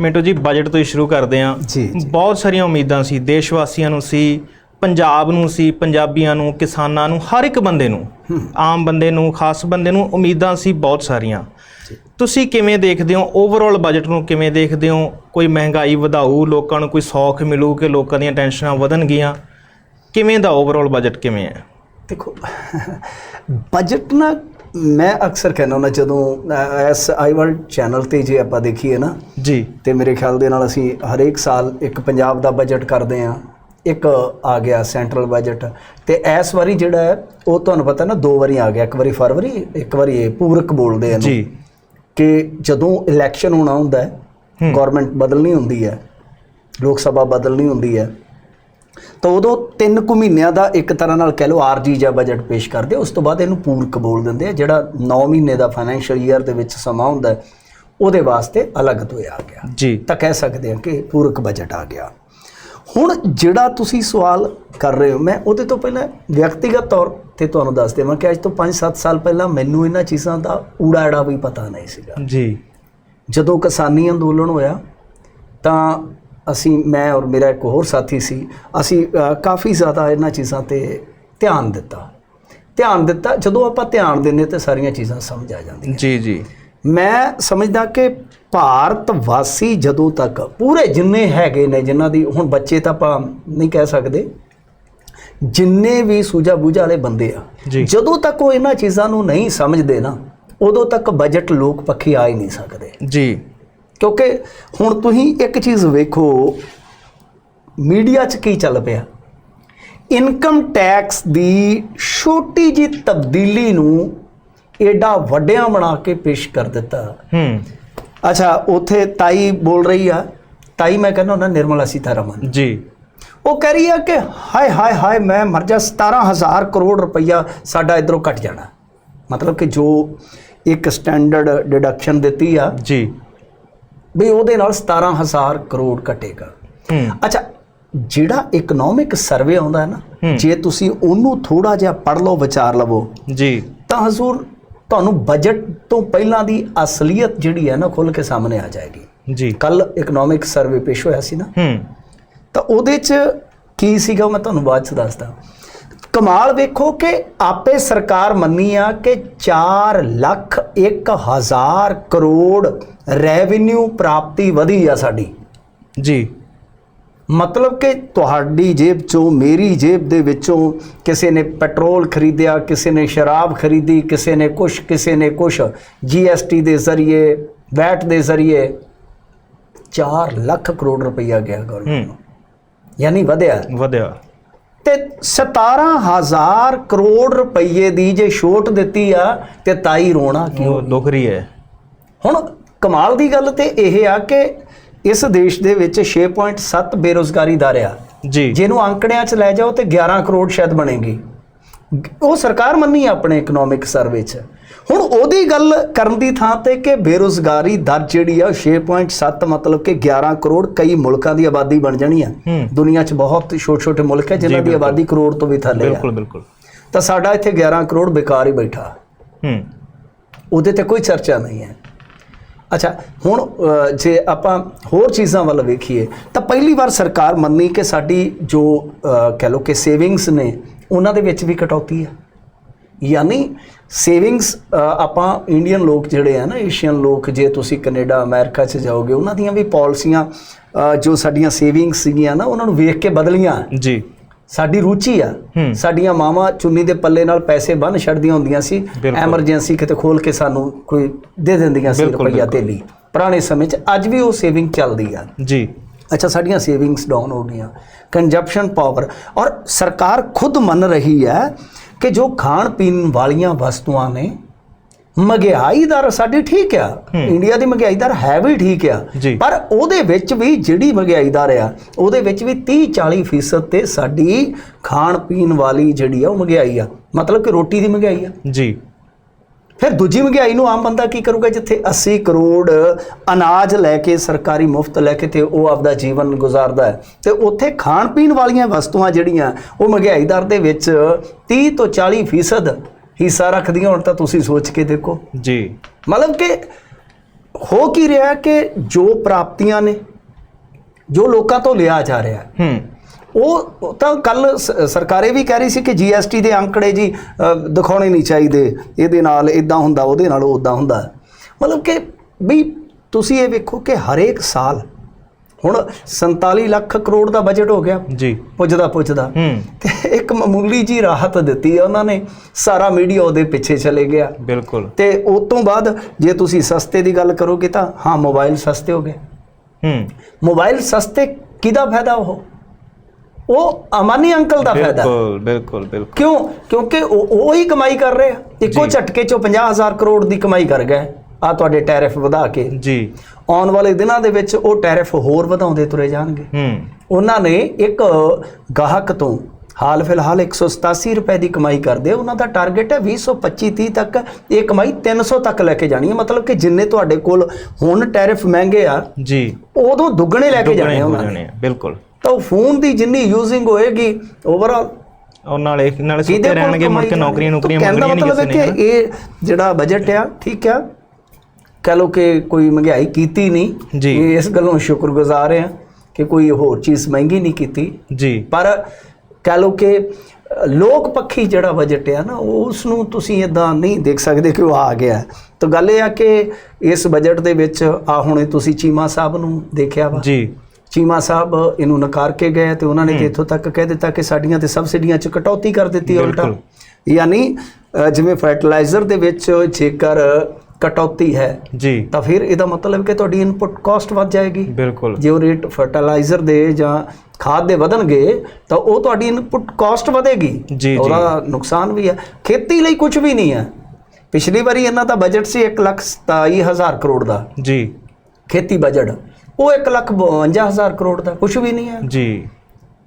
ਮਿੰਟੂ ਜੀ ਬਜਟ ਤੋਂ ਹੀ ਸ਼ੁਰੂ ਕਰਦੇ ਜੀ। ਬਹੁਤ ਸਾਰੀਆਂ ਉਮੀਦਾਂ ਸੀ ਦੇਸ਼ ਵਾਸੀਆਂ ਨੂੰ ਸੀ ਪੰਜਾਬ ਨੂੰ ਸੀ ਪੰਜਾਬੀਆਂ ਨੂੰ ਕਿਸਾਨਾਂ ਨੂੰ ਹਰ ਇੱਕ ਬੰਦੇ ਨੂੰ ਆਮ ਬੰਦੇ ਨੂੰ ਖਾਸ ਬੰਦੇ ਨੂੰ ਉਮੀਦਾਂ ਸੀ ਬਹੁਤ ਸਾਰੀਆਂ। ਤੁਸੀਂ ਕਿਵੇਂ ਦੇਖਦੇ ਹੋ ਓਵਰਆਲ ਬਜਟ ਨੂੰ ਕਿਵੇਂ ਦੇਖਦੇ ਹੋ? ਕੋਈ ਮਹਿੰਗਾਈ ਵਧਾਊ ਲੋਕਾਂ ਨੂੰ ਕੋਈ ਸੌਖ ਮਿਲੂ ਕਿ ਲੋਕਾਂ ਦੀਆਂ ਟੈਨਸ਼ਨਾਂ ਵਧਣਗੀਆਂ? ਕਿਵੇਂ ਦਾ ਓਵਰਆਲ ਬਜਟ ਕਿਵੇਂ ਹੈ? ਦੇਖੋ ਬਜਟ ਨਾ ਮੈਂ ਅਕਸਰ ਕਹਿੰਦਾ ਹੁੰਦਾ ਜਦੋਂ ਐਸ ਆਈ ਵਰਲਡ ਚੈਨਲ ਤੇ ਜੇ ਆਪਾਂ ਦੇਖੀਏ ਨਾ ਜੀ। ਤੇ ਮੇਰੇ ਖਿਆਲ ਦੇ ਨਾਲ ਅਸੀਂ ਹਰੇਕ ਸਾਲ ਇੱਕ ਪੰਜਾਬ ਦਾ ਬਜਟ ਕਰਦੇ ਆ ਇੱਕ ਆ ਗਿਆ ਸੈਂਟਰਲ ਬਜਟ ਤੇ ਇਸ ਵਾਰੀ ਜਿਹੜਾ ਹੈ ਉਹ ਤੁਹਾਨੂੰ ਪਤਾ ਨਾ ਦੋ ਵਾਰੀ ਆ ਗਿਆ ਇੱਕ ਵਾਰੀ ਫਰਵਰੀ ਇੱਕ ਵਾਰੀ ਇਹ ਪੂਰਕ ਬੋਲਦੇ ਆ ਜੀ। ਕਿ ਜਦੋਂ ਇਲੈਕਸ਼ਨ ਹੋਣਾ ਹੁੰਦਾ ਹੈ ਗਵਰਨਮੈਂਟ ਬਦਲਣੀ ਹੁੰਦੀ ਹੈ ਲੋਕ ਸਭਾ ਬਦਲਣੀ ਹੁੰਦੀ ਹੈ ਤਾਂ ਉਦੋਂ ਤਿੰਨ ਕੁ ਮਹੀਨਿਆਂ ਦਾ ਇੱਕ ਤਰ੍ਹਾਂ ਨਾਲ ਕਹਿ ਲਓ ਆਰਜੀ ਜਾਂ ਬਜਟ ਪੇਸ਼ ਕਰਦੇ ਆ, ਉਸ ਤੋਂ ਬਾਅਦ ਇਹਨੂੰ ਪੂਰਕ ਬੋਲ ਦਿੰਦੇ ਆ ਜਿਹੜਾ 9 ਮਹੀਨੇ ਦਾ ਫਾਈਨੈਂਸ਼ੀਅਲ ਈਅਰ ਦੇ ਵਿੱਚ ਸਮਾਂ ਹੁੰਦਾ ਉਹਦੇ ਵਾਸਤੇ ਅਲੱਗ ਤੋਂ ਆ ਗਿਆ। ਜੀ। ਤਾਂ ਕਹਿ ਸਕਦੇ ਹਾਂ ਕਿ ਪੂਰਕ ਬਜਟ ਆ ਗਿਆ। ਹੁਣ ਜਿਹੜਾ ਤੁਸੀਂ ਸਵਾਲ ਕਰ ਰਹੇ ਹੋ ਮੈਂ ਉਹਦੇ ਤੋਂ ਪਹਿਲਾਂ ਵਿਅਕਤੀਗਤ ਤੌਰ ਤੇ ਤੁਹਾਨੂੰ ਦੱਸ ਦੇਵਾਂ ਕਿ ਅੱਜ ਤੋਂ 5-7 ਸਾਲ ਪਹਿਲਾਂ ਮੈਨੂੰ ਇਹਨਾਂ ਚੀਜ਼ਾਂ ਦਾ ਊੜਾ ਐੜਾ ਵੀ ਪਤਾ ਨਹੀਂ ਸੀਗਾ। ਜੀ। ਜਦੋਂ ਕਿਸਾਨੀ ਅੰਦੋਲਨ ਹੋਇਆ ਤਾਂ ਅਸੀਂ ਮੈਂ ਔਰ ਮੇਰਾ ਇੱਕ ਹੋਰ ਸਾਥੀ ਸੀ ਅਸੀਂ ਕਾਫੀ ਜ਼ਿਆਦਾ ਇਹਨਾਂ ਚੀਜ਼ਾਂ ਤੇ ਧਿਆਨ ਦਿੱਤਾ। ਧਿਆਨ ਦਿੱਤਾ ਜਦੋਂ ਆਪਾਂ ਧਿਆਨ ਦਿੰਦੇ ਤੇ ਸਾਰੀਆਂ ਚੀਜ਼ਾਂ ਸਮਝ ਆ ਜਾਂਦੀਆਂ। ਜੀ ਜੀ। ਮੈਂ ਸਮਝਦਾ ਕਿ ਭਾਰਤ ਵਾਸੀ ਜਦੋਂ ਤੱਕ ਪੂਰੇ ਜਿੰਨੇ ਹੈਗੇ ਨੇ ਜਿਨ੍ਹਾਂ ਦੀ ਹੁਣ ਬੱਚੇ ਤਾਂ ਆਪਾਂ ਨਹੀਂ ਕਹਿ ਸਕਦੇ ਜਿੰਨੇ ਵੀ ਸੂਝਾ ਬੂਝਾ ਵਾਲੇ ਬੰਦੇ ਆ। ਜਦੋਂ ਤੱਕ ਉਹ ਇਹਨਾਂ ਚੀਜ਼ਾਂ ਨੂੰ ਨਹੀਂ ਸਮਝਦੇ ਨਾ ਉਦੋਂ ਤੱਕ ਬਜਟ ਲੋਕ ਪੱਖੀ ਆ ਹੀ ਨਹੀਂ ਸਕਦੇ। ਜੀ। ਕਿਉਂਕਿ ਹੁਣ ਤੁਸੀਂ ਇੱਕ ਚੀਜ਼ ਵੇਖੋ ਮੀਡੀਆ 'ਚ ਕੀ ਚੱਲ ਪਿਆ? ਇਨਕਮ ਟੈਕਸ ਦੀ ਛੋਟੀ ਜੀ ਤਬਦੀਲੀ ਨੂੰ ਏਡਾ ਵੱਡਿਆਂ ਬਣਾ ਕੇ ਪੇਸ਼ ਕਰ ਦਿੱਤਾ। ਹੂੰ। ਅੱਛਾ ਉਥੇ ਤਾਈ ਬੋਲ ਰਹੀ ਆ। ਤਾਈ ਮੈਂ ਕਹਿੰਦਾ ਉਹਨਾਂ ਨਿਰਮਲਾ ਸੀਤਾਰਮਨ। ਜੀ। ਉਹ ਕਹਿ ਰਹੀ ਆ ਕਿ ਹਾਏ ਹਾਏ ਹਾਏ ਮੈਂ ਮਰ ਜਾ 17000 ਕਰੋੜ ਰੁਪਈਆ ਸਾਡਾ ਇਧਰੋਂ ਕੱਟ ਜਾਣਾ। ਮਤਲਬ ਕਿ ਜੋ ਇੱਕ ਸਟੈਂਡਰਡ ਡਿਡਕਸ਼ਨ ਦਿੱਤੀ ਆ ਜੀ। ਵੀ ਉਹਦੇ ਨਾਲ 17000 ਕਰੋੜ ਘਟੇਗਾ ਅੱਛਾ ਜਿਹੜਾ ਇਕਨੋਮਿਕ ਸਰਵੇ ਆਉਂਦਾ ਹੈ ਨਾ। ਜੇ ਤੁਸੀਂ ਉਹਨੂੰ ਥੋੜਾ ਜਿਹਾ ਪੜ੍ਹ ਲਓ ਵਿਚਾਰ ਲਵੋ ਜੀ। ਤਾਂ ਹਜ਼ੂਰ ਤੁਹਾਨੂੰ ਬਜਟ ਤੋਂ ਪਹਿਲਾਂ ਦੀ ਅਸਲੀਅਤ ਜਿਹੜੀ ਹੈ ਨਾ ਖੁੱਲ ਕੇ ਸਾਹਮਣੇ ਆ ਜਾਏਗੀ। ਜੀ। ਕੱਲ ਇਕਨੋਮਿਕ ਸਰਵੇ ਪੇਸ਼ ਹੋਇਆ ਸੀ ਨਾ ਹੂੰ। ਤਾਂ ਉਹਦੇ 'ਚ ਕੀ ਸੀਗਾ ਮੈਂ ਤੁਹਾਨੂੰ ਬਾਅਦ 'ਚ ਦੱਸਦਾ। ਕਮਾਲ ਵੇਖੋ ਕਿ ਆਪੇ ਸਰਕਾਰ ਮੰਨੀ ਆ ਕਿ 4 ਲੱਖ 1 ਹਜ਼ਾਰ ਕਰੋੜ ਰੈਵਨਿਊ ਪ੍ਰਾਪਤੀ ਵਧੀ ਆ ਸਾਡੀ। ਜੀ। ਮਤਲਬ ਕਿ ਤੁਹਾਡੀ ਜੇਬ ਚੋਂ ਮੇਰੀ ਜੇਬ ਦੇ ਵਿੱਚੋਂ ਕਿਸੇ ਨੇ ਪੈਟਰੋਲ ਖਰੀਦਿਆ ਕਿਸੇ ਨੇ ਸ਼ਰਾਬ ਖਰੀਦੀ ਕਿਸੇ ਨੇ ਕੁਛ ਕਿਸੇ ਨੇ ਕੁਛ ਜੀਐਸਟੀ ਦੇ ਜ਼ਰੀਏ ਵੈਟ ਦੇ ਜ਼ਰੀਏ 4 ਲੱਖ ਕਰੋੜ ਰੁਪਈਆ ਗਿਆ ਗਵਰਨਮੈਂਟ ਨੂੰ। ਯਾਨੀ ਵਧਿਆ। ਵਧਿਆ। ਤੇ 17000 ਕਰੋੜ ਰੁਪਏ ਦੀ ਜੇ ਛੋਟ ਦਿੱਤੀ ਆ ਤੇ ਤਾਈ ਰੋਣਾ ਕਿਉਂ? ਉਹ ਦੁੱਖ ਰਹੀ ਹੈ। ਹੁਣ ਕਮਾਲ ਦੀ ਗੱਲ ਤੇ ਇਹ ਆ ਕਿ ਇਸ ਦੇਸ਼ ਦੇ ਵਿੱਚ 6.7 ਬੇਰੋਜ਼ਗਾਰੀ ਦਰ ਆ ਜੀ। ਜਿਹਨੂੰ ਅੰਕੜਿਆਂ 'ਚ ਲੈ ਜਾਓ ਤੇ 11 ਕਰੋੜ ਸ਼ਾਇਦ ਬਣੇਗੀ। ਉਹ ਸਰਕਾਰ ਮੰਨੀ ਆਪਣੇ ਇਕਨੋਮਿਕ ਸਰਵੇ 'ਚ। ਹੁਣ ਉਹਦੀ ਗੱਲ ਕਰਨ ਦੀ ਥਾਂ ਤੇ ਕਿ ਬੇਰੋਜ਼ਗਾਰੀ ਦਰ ਜਿਹੜੀ ਆ 6.7 ਮਤਲਬ ਕਿ 11 ਕਰੋੜ ਕਈ ਮੁਲਕਾਂ ਦੀ ਆਬਾਦੀ ਬਣ ਜਾਣੀ ਆ। ਦੁਨੀਆ 'ਚ ਬਹੁਤ ਛੋਟੇ ਛੋਟੇ ਮੁਲਕ ਹੈ ਜਿਨ੍ਹਾਂ ਦੀ। ਆਬਾਦੀ ਕਰੋੜ ਤੋਂ ਵੀ ਥੱਲੇ ਆ। ਬਿਲਕੁਲ ਬਿਲਕੁਲ। ਤਾਂ ਸਾਡਾ ਇੱਥੇ 11 ਕਰੋੜ ਬੇਕਾਰ ਹੀ ਬੈਠਾ। ਹੂੰ। ਉਹਦੇ ਤੇ ਕੋਈ ਚਰਚਾ ਨਹੀਂ ਹੈ। ਅੱਛਾ ਹੁਣ ਜੇ ਆਪਾਂ ਹੋਰ ਚੀਜ਼ਾਂ ਵੱਲ ਵੇਖੀਏ ਤਾਂ ਪਹਿਲੀ ਵਾਰ ਸਰਕਾਰ ਮੰਨੀ ਕਿ ਸਾਡੀ ਜੋ ਕਹਿ ਲਓ ਕਿ ਸੇਵਿੰਗਸ ਨੇ ਉਹਨਾਂ ਦੇ ਵਿੱਚ ਵੀ ਕਟੌਤੀ ਹੈ ਯਾਨੀ ਸੇਵਿੰਗਸ ਆਪਾਂ ਇੰਡੀਅਨ ਲੋਕ ਜਿਹੜੇ ਆ ਨਾ ਏਸ਼ੀਅਨ ਲੋਕ ਜੇ ਤੁਸੀਂ ਕੈਨੇਡਾ ਅਮਰੀਕਾ 'ਚ ਜਾਓਗੇ ਉਹਨਾਂ ਦੀਆਂ ਵੀ ਪਾਲਿਸੀਆਂ ਜੋ ਸਾਡੀਆਂ ਸੇਵਿੰਗਸ ਸੀਗੀਆਂ ਨਾ ਉਹਨਾਂ ਨੂੰ ਵੇਖ ਕੇ ਬਦਲੀਆਂ। ਜੀ। ਸਾਡੀ ਰੁਚੀ ਆ। ਸਾਡੀਆਂ ਮਾਵਾਂ ਚੁੰਨੀ ਦੇ ਪੱਲੇ ਨਾਲ ਪੈਸੇ ਬੰਨ ਛੱਡਦੀਆਂ ਹੁੰਦੀਆਂ ਸੀ। ਐਮਰਜੈਂਸੀ ਕਿਤੇ ਖੋਲ ਕੇ ਸਾਨੂੰ ਕੋਈ ਦੇ ਦਿੰਦੀਆਂ ਸੀ ਰੁਪਈਆ। ਤੇਲੀ। ਪੁਰਾਣੇ ਸਮੇਂ 'ਚ ਅੱਜ ਵੀ ਉਹ ਸੇਵਿੰਗ ਚੱਲਦੀ ਆ। ਜੀ। ਅੱਛਾ ਸਾਡੀਆਂ ਸੇਵਿੰਗਸ ਡਾਊਨ ਹੋ ਗਈਆਂ। Consumption power. ਔਰ ਸਰਕਾਰ ਖੁਦ ਮੰਨ ਰਹੀ ਹੈ ਕਿ ਜੋ ਖਾਣ ਪੀਣ ਵਾਲੀਆਂ ਵਸਤੂਆਂ ਨੇ ਮਹਿੰਗਾਈ ਦਰ ਸਾਡੀ ਠੀਕ ਆ। ਇੰਡੀਆ ਦੀ ਮਹਿੰਗਾਈ ਦਰ ਹੈ ਵੀ ਠੀਕ ਆ। ਪਰ ਉਹਦੇ ਵਿੱਚ ਵੀ ਜਿਹੜੀ ਮਹਿੰਗਾਈ ਦਰ ਆ ਉਹਦੇ ਵਿੱਚ ਵੀ 30 40% ਫੀਸਦ ਤੇ ਸਾਡੀ ਖਾਣ ਪੀਣ ਵਾਲੀ ਜਿਹੜੀ ਆ ਉਹ ਮਹਿੰਗਾਈ ਆ। ਮਤਲਬ ਕਿ ਰੋਟੀ ਦੀ ਮਹਿੰਗਾਈ ਆ। ਜੀ। ਫਿਰ ਦੂਜੀ ਮਹਿੰਗਾਈ ਨੂੰ ਆਮ ਬੰਦਾ ਕੀ ਕਰੂਗਾ? ਜਿੱਥੇ 80 ਕਰੋੜ ਅਨਾਜ ਲੈ ਕੇ ਸਰਕਾਰੀ ਮੁਫਤ ਲੈ ਕੇ ਤੇ ਉਹ ਆਪਦਾ ਜੀਵਨ ਗੁਜ਼ਾਰਦਾ ਹੈ। ਤੇ ਉੱਥੇ ਖਾਣ ਪੀਣ ਵਾਲੀਆਂ ਵਸਤੂਆਂ ਜਿਹੜੀਆਂ ਉਹ ਮਹਿੰਗਾਈ ਦਰ ਦੇ ਵਿੱਚ 30 ਤੋਂ 40% ਫੀਸਦ ਹਿੱਸਾ ਰੱਖਦੀਆਂ ਹੁਣ ਤਾਂ ਤੁਸੀਂ ਸੋਚ ਕੇ ਦੇਖੋ। ਜੀ। ਮਤਲਬ ਕਿ ਹੋ ਕੀ ਰਿਹਾ ਕਿ ਜੋ ਪ੍ਰਾਪਤੀਆਂ ਨੇ ਜੋ ਲੋਕਾਂ ਤੋਂ ਲਿਆ ਜਾ ਰਿਹਾ ਹੂੰ। ਉਹ ਤਾਂ ਕੱਲ ਸਰਕਾਰੇ ਵੀ ਕਹਿ ਰਹੀ ਸੀ ਕਿ ਜੀਐਸਟੀ ਦੇ ਅੰਕੜੇ ਜੀ ਦਿਖਾਉਣੇ ਨਹੀਂ ਚਾਹੀਦੇ। ਇਹਦੇ ਨਾਲ ਇਦਾਂ ਹੁੰਦਾ ਉਹਦੇ ਨਾਲ ਉਦਾਂ ਹੁੰਦਾ। ਮਤਲਬ ਕਿ ਵੀ ਤੁਸੀਂ ਇਹ ਵੇਖੋ ਕਿ ਹਰੇਕ ਸਾਲ ਹੁਣ 47 ਲੱਖ ਕਰੋੜ ਦਾ ਬਜਟ ਹੋ ਗਿਆ। ਜੀ। ਪੁੱਜਦਾ ਪੁੱਜਦਾ। ਤੇ ਇੱਕ ਮਾਮੂਲੀ ਜੀ ਰਾਹਤ ਦਿੱਤੀ ਹੈ ਉਹਨਾਂ ਨੇ। ਸਾਰਾ ਮੀਡੀਆ ਉਹਦੇ ਪਿੱਛੇ ਚਲੇ ਗਿਆ। ਬਿਲਕੁਲ। ਤੇ ਉਸ ਤੋਂ ਬਾਅਦ ਜੇ ਤੁਸੀਂ ਸਸਤੇ ਦੀ ਗੱਲ ਕਰੋਗੇ ਤਾਂ ਹਾਂ ਮੋਬਾਈਲ ਸਸਤੇ ਹੋ ਗਏ। ਹੂੰ। ਮੋਬਾਈਲ ਸਸਤੇ ਕਿਹਦਾ ਫਾਇਦਾ ਉਹ? ਉਹ ਅਮਾਨੀ ਅੰਕਲ ਦਾ ਫਾਇਦਾ। ਬਿਲਕੁਲ ਬਿਲਕੁਲ ਬਿਲਕੁਲ। ਕਿਉਂ? ਕਿਉਂਕਿ ਉਹ ਉਹ ਹੀ ਕਮਾਈ ਕਰ ਰਹੇ। ਆ ਇੱਕੋ। ਝਟਕੇ ਚੋਂ 50000 ਕਰੋੜ ਦੀ ਕਮਾਈ ਕਰ ਗਏ ਆ ਤੁਹਾਡੇ ਟੈਰਿਫ ਵਧਾ ਕੇ। ਜੀ। ਆਉਣ ਵਾਲੇ ਦਿਨਾਂ ਦੇ ਵਿੱਚ ਉਹ ਟੈਰਿਫ ਹੋਰ ਵਧਾਉਂਦੇ ਤੁਰੇ ਜਾਣਗੇ। ਹੂੰ। ਉਹਨਾਂ ਨੇ ਇੱਕ ਗਾਹਕ ਤੋਂ ਹਾਲ ਫਿਲਹਾਲ 187 ਰੁਪਏ ਦੀ ਕਮਾਈ ਕਰਦੇ। ਉਹਨਾਂ ਦਾ ਟਾਰਗੇਟ ਹੈ 225 30 ਤੱਕ ਇਹ ਕਮਾਈ 300 ਤੱਕ ਲੈ ਕੇ ਜਾਣੀ ਹੈ। ਮਤਲਬ ਕਿ ਜਿੰਨੇ ਤੁਹਾਡੇ ਕੋਲ ਹੁਣ ਟੈਰਿਫ ਮਹਿੰਗੇ ਆ ਜੀ। ਉਦੋਂ ਦੁੱਗਣੇ ਲੈ ਕੇ ਜਾਣੇ ਉਹਨਾਂ ਨੇ। ਬਿਲਕੁਲ। ਤਾਂ ਉਹ ਫੋਨ ਦੀ ਜਿੰਨੀ ਯੂਜ਼ਿੰਗ ਹੋਏਗੀ ਓਵਰਆਲ ਉਹ ਨਾਲੇ ਨਾਲੇ ਸੁੱਤੇ ਰਹਿਣਗੇ ਮੁੜ ਕੇ ਨੌਕਰੀਆਂ ਨੌਕਰੀਆਂ ਮੰਗਣੀਆਂ ਨਹੀਂ ਕਿਸੇ ਨੇ ਕਿ ਇਹ ਜਿਹੜਾ ਬਜਟ ਆ ਠੀਕ ਆ। ਕਹ ਲੋ ਕਿ ਕੋਈ ਮਹਿੰਗਾਈ ਕੀਤੀ ਨਹੀਂ। ਜੀ। ਇਹ ਇਸ ਗੱਲੋਂ ਸ਼ੁਕਰਗੁਜ਼ਾਰ ਆ ਕਿ ਕੋਈ ਹੋਰ ਚੀਜ਼ ਮਹਿੰਗੀ ਨਹੀਂ ਕੀਤੀ। ਜੀ। ਪਰ ਕਹ ਲੋ ਕਿ ਲੋਕ ਪੱਖੀ ਜਿਹੜਾ ਬਜਟ ਆ ਨਾ ਉਸ ਨੂੰ ਤੁਸੀਂ ਇਦਾਂ ਨਹੀਂ ਦੇਖ ਸਕਦੇ ਕਿ ਉਹ ਆ ਗਿਆ। ਤਾਂ ਗੱਲ ਇਹ ਆ ਕਿ ਇਸ ਬਜਟ ਦੇ ਵਿੱਚ ਆ ਹੁਣੇ ਤੁਸੀਂ ਚੀਮਾ ਸਾਹਿਬ ਨੂੰ ਦੇਖਿਆ ਵਾ। ਜੀ। ਚੀਮਾ ਸਾਹਿਬ ਇਹਨੂੰ ਨਕਾਰ ਕੇ ਗਏ ਤੇ ਉਹਨਾਂ ਨੇ ਤੇ ਇੱਥੋਂ ਤੱਕ ਕਹਿ ਦਿੱਤਾ ਕਿ ਸਾਡੀਆਂ ਤੇ ਸਬਸਿਡੀਆਂ 'ਚ ਕਟੌਤੀ ਕਰ ਦਿੱਤੀ ਉਲਟਾ। ਯਾਨੀ ਜਿਵੇਂ ਫਰਟੀਲਾਈਜ਼ਰ ਦੇ ਵਿੱਚ ਜੇਕਰ ਕਟੌਤੀ ਹੈ ਜੀ। ਤਾਂ ਫਿਰ ਇਹਦਾ ਮਤਲਬ ਕਿ ਤੁਹਾਡੀ ਇਨਪੁਟ ਕਾਸਟ ਵੱਧ ਜਾਏਗੀ। ਬਿਲਕੁਲ। ਜੇ ਉਹ ਰੇਟ ਫਰਟੀਲਾਈਜ਼ਰ ਦੇ ਜਾਂ ਖਾਦ ਦੇ ਵਧਣਗੇ ਤਾਂ ਉਹ ਤੁਹਾਡੀ ਇਨਪੁਟ ਕਾਸਟ ਵਧੇਗੀ। ਜੀ, ਜੀ। ਉਹਦਾ ਨੁਕਸਾਨ ਵੀ ਹੈ। ਖੇਤੀ ਲਈ ਕੁਝ ਵੀ ਨਹੀਂ ਹੈ। ਪਿਛਲੀ ਵਾਰੀ ਇਹਨਾਂ ਦਾ ਬਜਟ ਸੀ 1 ਲੱਖ 27 ਹਜ਼ਾਰ ਕਰੋੜ ਦਾ। ਜੀ। ਖੇਤੀ ਬਜਟ। ਉਹ 1 ਲੱਖ 52 ਹਜ਼ਾਰ ਕਰੋੜ ਦਾ ਕੁਝ ਵੀ ਨਹੀਂ ਹੈ। ਜੀ।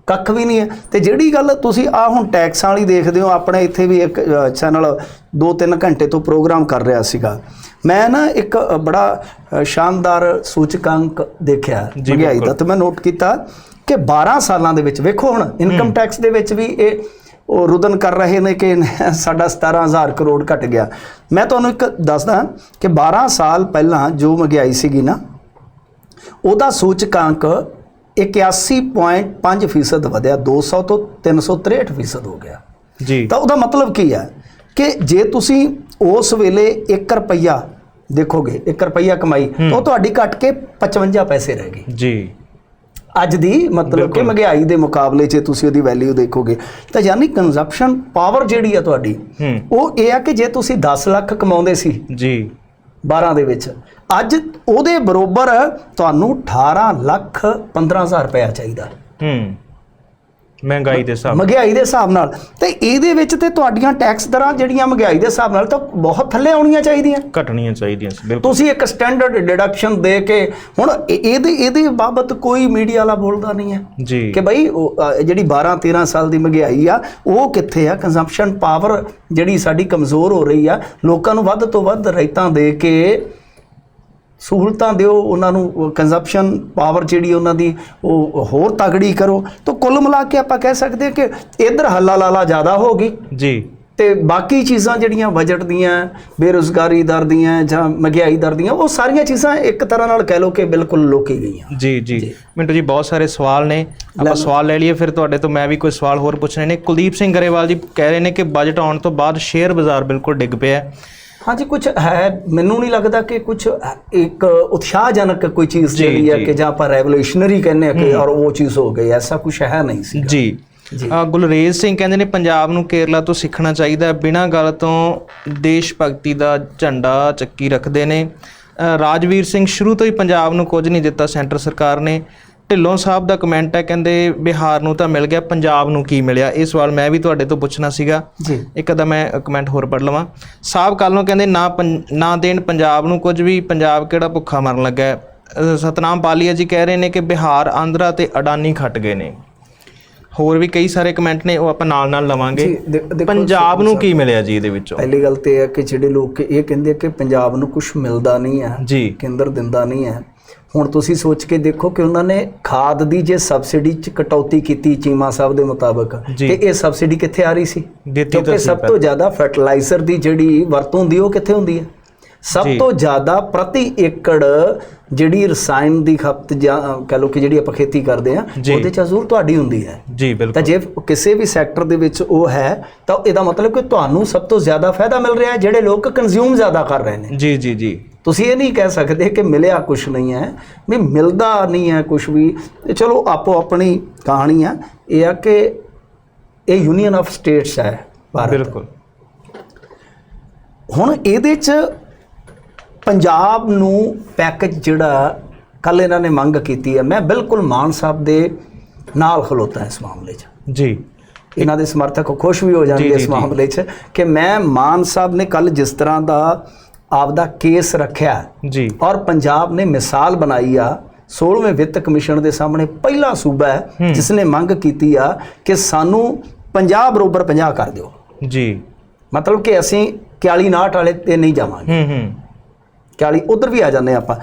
ਕੱਖ ਵੀ ਨਹੀਂ ਹੈ। ਤੇ ਜਿਹੜੀ ਗੱਲ ਤੁਸੀਂ ਆ ਹੁਣ ਟੈਕਸਾਂ ਵਾਲੀ ਦੇਖਦੇ ਹੋ ਆਪਣੇ ਇੱਥੇ ਵੀ ਇੱਕ ਚੈਨਲ 2-3 ਘੰਟੇ ਤੋਂ ਪ੍ਰੋਗਰਾਮ ਕਰ ਰਿਹਾ ਸੀਗਾ। ਮੈਂ ਨਾ ਇੱਕ ਬੜਾ ਸ਼ਾਨਦਾਰ ਸੂਚਕਾਂਕ ਦੇਖਿਆ ਮਹਿੰਗਾਈ ਦਾ। ਤੇ ਮੈਂ ਨੋਟ ਕੀਤਾ ਕਿ 12 ਸਾਲਾਂ ਦੇ ਵਿੱਚ ਵੇਖੋ ਹੁਣ ਇਨਕਮ ਟੈਕਸ ਦੇ ਵਿੱਚ ਵੀ ਇਹ ਉਹ ਰੁਦਨ ਕਰ ਰਹੇ ਨੇ ਕਿ ਸਾਡਾ 17000 ਕਰੋੜ ਘਟ ਗਿਆ। ਮੈਂ ਤੁਹਾਨੂੰ ਇੱਕ ਦੱਸਦਾ ਕਿ 12 ਸਾਲ ਪਹਿਲਾਂ ਜੋ ਮਹਿੰਗਾਈ ਸੀਗੀ ਨਾ ਉਹਦਾ ਸੂਚਕਾਂਕ 81.5% ਫੀਸਦ ਵਧਿਆ 200 ਤੋਂ 363 ਫੀਸਦ ਹੋ ਗਿਆ। ਜੀ। ਤਾਂ ਉਹਦਾ ਮਤਲਬ ਕੀ ਹੈ ਕਿ ਜੇ ਤੁਸੀਂ ਉਸ ਵੇਲੇ 1 ਰੁਪਈਆ ਦੇਖੋਗੇ 1 ਰੁਪਈਆ ਕਮਾਈ ਤਾਂ ਉਹ ਤੁਹਾਡੀ ਘਟ ਕੇ 55 ਪੈਸੇ ਰਹਿ ਗਈ ਜੀ। ਅੱਜ ਦੀ ਮਤਲਬ ਕਿ। ਮਹਿੰਗਾਈ ਦੇ ਮੁਕਾਬਲੇ 'ਚ ਤੁਸੀਂ ਉਹਦੀ ਵੈਲਿਊ ਦੇਖੋਗੇ ਤਾਂ ਯਾਨੀ ਕੰਜ਼ੰਪਸ਼ਨ ਪਾਵਰ ਜਿਹੜੀ ਆ ਤੁਹਾਡੀ ਉਹ ਇਹ ਆ ਕਿ ਜੇ ਤੁਸੀਂ 10 ਲੱਖ ਕਮਾਉਂਦੇ ਸੀ ਜੀ। 12 ਦੇ ਵਿੱਚ। ਅੱਜ ਉਹਦੇ ਬਰੋਬਰ ਤੁਹਾਨੂੰ 18 ਲੱਖ 15000 ਰੁਪਇਆ ਚਾਹੀਦਾ। ਹੂੰ। ਮਹਿੰਗਾਈ ਦੇ ਹਿਸਾਬ ਨਾਲ। ਮਹਿੰਗਾਈ ਦੇ ਹਿਸਾਬ ਨਾਲ। ਤੇ ਇਹਦੇ ਵਿੱਚ ਤੇ ਤੁਹਾਡੀਆਂ ਟੈਕਸ ਦਰਾਂ ਜਿਹੜੀਆਂ ਮਹਿੰਗਾਈ ਦੇ ਹਿਸਾਬ ਨਾਲ ਤਾਂ ਬਹੁਤ ਥੱਲੇ ਆਉਣੀਆਂ ਚਾਹੀਦੀਆਂ। ਘਟਣੀਆਂ ਚਾਹੀਦੀਆਂ ਸੀ ਬਿਲਕੁਲ। ਤੁਸੀਂ ਇੱਕ ਸਟੈਂਡਰਡ ਡਿਡਕਸ਼ਨ ਦੇ ਕੇ ਹੁਣ ਇਹ- ਇਹਦੇ ਇਹਦੇ ਬਾਬਤ ਕੋਈ ਮੀਡੀਆ ਵਾਲਾ ਬੋਲਦਾ ਨਹੀਂ ਹੈ। ਜੀ। ਕਿ ਬਈ ਜਿਹੜੀ 12 13 ਸਾਲ ਦੀ ਮਹਿੰਗਾਈ ਆ ਉਹ ਕਿੱਥੇ ਆ? ਕੰਜ਼ੰਪਸ਼ਨ ਪਾਵਰ ਜਿਹੜੀ ਸਾਡੀ ਕਮਜ਼ੋਰ ਹੋ ਰਹੀ ਆ ਲੋਕਾਂ ਨੂੰ ਵੱਧ ਤੋਂ ਵੱਧ ਰੇਟਾਂ ਦੇ ਕੇ ਸਹੂਲਤਾਂ ਦਿਓ ਉਹਨਾਂ ਨੂੰ ਕੰਜ਼ੰਪਸ਼ਨ ਪਾਵਰ ਜਿਹੜੀ ਉਹਨਾਂ ਦੀ ਉਹ ਹੋਰ ਤਗੜੀ ਕਰੋ। ਤਾਂ ਕੁੱਲ ਮਿਲਾ ਕੇ ਆਪਾਂ ਕਹਿ ਸਕਦੇ ਹਾਂ ਕਿ ਇਧਰ ਹੱਲਾ ਲਾਲਾ ਜ਼ਿਆਦਾ ਹੋ ਗਈ। ਜੀ। ਤੇ ਬਾਕੀ ਚੀਜ਼ਾਂ ਜਿਹੜੀਆਂ ਬਜਟ ਦੀਆਂ ਬੇਰੁਜ਼ਗਾਰੀ ਦਰ ਦੀਆਂ ਜਾਂ ਮਹਿੰਗਾਈ ਦਰ ਦੀਆਂ ਉਹ ਸਾਰੀਆਂ ਚੀਜ਼ਾਂ ਇੱਕ ਤਰ੍ਹਾਂ ਨਾਲ ਕਹਿ ਲਓ ਕਿ ਬਿਲਕੁਲ ਲੋਕੀ ਗਈਆਂ। ਜੀ ਜੀ। ਮਿੰਟੂ ਜੀ ਬਹੁਤ ਸਾਰੇ ਸਵਾਲ ਨੇ। ਆਪਾਂ ਸਵਾਲ ਲੈ ਲਈਏ ਫਿਰ ਤੁਹਾਡੇ ਤੋਂ ਮੈਂ ਵੀ ਕੋਈ ਸਵਾਲ ਹੋਰ ਪੁੱਛਣੇ ਨੇ। ਕੁਲਦੀਪ ਸਿੰਘ ਗਰੇਵਾਲ ਜੀ ਕਹਿ ਰਹੇ ਨੇ ਕਿ ਬਜਟ ਆਉਣ ਤੋਂ ਬਾਅਦ ਸ਼ੇਅਰ ਬਾਜ਼ਾਰ ਬਿਲਕੁਲ ਡਿੱਗ ਪਿਆ ਹੈ। ਹਾਂਜੀ ਕੁਝ ਹੈ ਮੈਨੂੰ ਨਹੀਂ ਲੱਗਦਾ ਕਿ ਕੁਝ ਇੱਕ ਉਤਸ਼ਾਹਜਨਕ ਕੋਈ ਚੀਜ਼ ਜਿਹੜੀ ਹੈ। ਕਿ ਜਾਂ ਆਪਾਂ ਰੈਵੋਲੂਸ਼ਨਰੀ ਕਹਿੰਦੇ ਆ ਕਿ ਔਰ ਉਹ ਚੀਜ਼ ਹੋ ਗਈ ਐਸਾ ਕੁਝ ਹੈ ਨਹੀਂ ਸੀ ਜੀ। ਗੁਲਰੇਜ਼ ਸਿੰਘ ਕਹਿੰਦੇ ਨੇ ਪੰਜਾਬ ਨੂੰ ਕੇਰਲਾ ਤੋਂ ਸਿੱਖਣਾ ਚਾਹੀਦਾ ਹੈ ਬਿਨਾਂ ਗੱਲ ਤੋਂ ਦੇਸ਼ ਭਗਤੀ ਦਾ ਝੰਡਾ ਚੱਕੀ ਰੱਖਦੇ ਨੇ। ਰਾਜਵੀਰ ਸਿੰਘ ਸ਼ੁਰੂ ਤੋਂ ਹੀ ਪੰਜਾਬ ਨੂੰ ਕੁਝ ਨਹੀਂ ਦਿੱਤਾ ਸੈਂਟਰ ਸਰਕਾਰ ਨੇ। ਢਿੱਲੋਂ ਸਾਹਿਬ ਦਾ ਕਮੈਂਟ ਹੈ ਕਹਿੰਦੇ ਬਿਹਾਰ ਨੂੰ ਤਾਂ ਮਿਲ ਗਿਆ ਪੰਜਾਬ ਨੂੰ ਕੀ ਮਿਲਿਆ? ਇਹ ਸਵਾਲ ਮੈਂ ਵੀ ਤੁਹਾਡੇ ਤੋਂ ਪੁੱਛਣਾ ਸੀਗਾ। ਜੀ। ਇੱਕ ਅਦਾ ਮੈਂ ਕਮੈਂਟ ਹੋਰ ਪੜ੍ਹ ਲਵਾਂ। ਸਾਹਿਬ ਕੱਲ ਨੂੰ ਕਹਿੰਦੇ ਨਾ ਨਾ ਦੇਣ ਪੰਜਾਬ ਨੂੰ ਕੁਝ ਵੀ ਪੰਜਾਬ ਕਿਹੜਾ ਭੁੱਖਾ ਮਰਨ ਲੱਗਾ ਹੈ। ਸਤਨਾਮ ਪਾਲੀਆ ਜੀ ਕਹਿ ਰਹੇ ਨੇ ਕਿ ਬਿਹਾਰ ਆਂਧਰਾ ਤੇ ਅਡਾਨੀ ਖੱਟ ਗਏ ਨੇ। ਹੋਰ ਵੀ ਕਈ ਸਾਰੇ ਕਮੈਂਟ ਨੇ ਉਹ ਆਪਾਂ ਨਾਲ ਨਾਲ ਲਵਾਂਗੇ। ਪੰਜਾਬ ਨੂੰ ਕੀ ਮਿਲਿਆ ਜੀ ਇਹਦੇ ਵਿੱਚੋਂ? ਪਹਿਲੀ ਗੱਲ ਤੇ ਇਹ ਹੈ ਕਿ ਜਿਹੜੇ ਲੋਕ ਇਹ ਕਹਿੰਦੇ ਆ ਕਿ ਪੰਜਾਬ ਨੂੰ ਕੁਝ ਮਿਲਦਾ ਨਹੀਂ ਹੈ। ਜੀ। ਕੇਂਦਰ ਦਿੰਦਾ ਨਹੀਂ ਹੈ। ਹੁਣ ਤੁਸੀਂ ਸੋਚ ਕੇ ਦੇਖੋ ਕਿ ਉਹਨਾਂ ਨੇ ਖਾਦ ਦੀ ਜੇ ਸਬਸਿਡੀ ਚ ਕਟੌਤੀ ਕੀਤੀ ਚੀਮਾ ਸਾਹਿਬ ਦੇ ਮੁਤਾਬਕ। ਤੇ ਇਹ ਸਬਸਿਡੀ ਕਿੱਥੇ ਆ ਰਹੀ ਸੀ? ਤਾਂ ਕਿਉਂਕਿ ਸਭ ਤੋਂ ਜ਼ਿਆਦਾ ਫਰਟੀਲਾਈਜ਼ਰ ਦੀ ਜਿਹੜੀ ਵਰਤੋਂ ਹੁੰਦੀ ਉਹ ਕਿੱਥੇ ਹੁੰਦੀ ਹੈ? ਸਭ। ਤੋਂ ਜ਼ਿਆਦਾ ਪ੍ਰਤੀ ਏਕੜ ਜਿਹੜੀ ਰਸਾਇਣ ਦੀ ਖਪਤ ਜਾਂ ਕਹਿ ਲਓ ਕਿ ਜਿਹੜੀ ਆਪਾਂ ਖੇਤੀ ਕਰਦੇ ਆ। ਉਹਦੇ ਚ ਜ਼ਰੂਰ ਤੁਹਾਡੀ ਹੁੰਦੀ ਹੈ। ਜੀ ਤਾਂ ਬਿਲਕੁਲ ਜੇ ਕਿਸੇ ਵੀ ਸੈਕਟਰ ਦੇ ਵਿੱਚ ਉਹ ਹੈ ਤਾਂ ਇਹਦਾ ਮਤਲਬ ਕਿ ਤੁਹਾਨੂੰ ਸਭ ਤੋਂ ਜ਼ਿਆਦਾ ਫਾਇਦਾ ਮਿਲ ਰਿਹਾ ਹੈ ਜਿਹੜੇ ਲੋਕ ਕੰਜ਼ਿਊਮ ਜ਼ਿਆਦਾ ਕਰ ਰਹੇ ਨੇ। ਜੀ ਜੀ ਜੀ। ਤੁਸੀਂ ਇਹ ਨਹੀਂ ਕਹਿ ਸਕਦੇ ਕਿ ਮਿਲਿਆ ਕੁਝ ਨਹੀਂ ਹੈ। ਵੀ ਮਿਲਦਾ ਨਹੀਂ ਹੈ ਕੁਝ ਵੀ। ਤੇ ਚਲੋ ਆਪੋ ਆਪਣੀ ਕਹਾਣੀ ਆ ਇਹ ਆ ਕਿ ਇਹ ਯੂਨੀਅਨ ਆਫ ਸਟੇਟਸ ਹੈ ਭਾਰਤ। ਬਿਲਕੁਲ। ਹੁਣ ਇਹਦੇ ਚ ਪੰਜਾਬ ਨੂੰ ਪੈਕੇਜ ਜਿਹੜਾ ਕੱਲ ਇਹਨਾਂ ਨੇ ਮੰਗ ਕੀਤੀ ਹੈ। ਮੈਂ ਬਿਲਕੁਲ ਮਾਨ ਸਾਹਿਬ ਦੇ ਨਾਲ ਖਲੋਤਾ ਇਸ ਮਾਮਲੇ 'ਚ। ਜੀ। ਇਹਨਾਂ ਦੇ ਸਮਰਥਕ ਖੁਸ਼ ਵੀ ਹੋ ਜੀ, ਜਾਣਗੇ ਜੀ, ਇਸ। ਮਾਮਲੇ 'ਚ ਕਿ ਮੈਂ ਮਾਨ ਸਾਹਿਬ ਨੇ ਕੱਲ ਜਿਸ ਤਰ੍ਹਾਂ ਦਾ ਆਪਦਾ ਕੇਸ ਰੱਖਿਆ। ਜੀ। ਔਰ ਪੰਜਾਬ ਨੇ ਮਿਸਾਲ ਬਣਾਈ ਆ 16ਵੇਂ ਵਿੱਤ ਕਮਿਸ਼ਨ ਦੇ ਸਾਹਮਣੇ ਪਹਿਲਾ ਸੂਬਾ ਹੈ ਜਿਸ ਨੇ ਮੰਗ ਕੀਤੀ ਆ ਕਿ ਸਾਨੂੰ 50 ਬਰੋਬਰ 50 ਕਰ ਦਿਓ। ਜੀ। ਮਤਲਬ ਕਿ ਅਸੀਂ 41 ਨਾਟ ਵਾਲੇ ਤੇ ਨਹੀਂ ਜਾਵਾਂਗੇ। ਹੂੰ ਹੂੰ। 41 ਉਧਰ ਵੀ ਆ ਜਾਂਦੇ ਆਪਾਂ।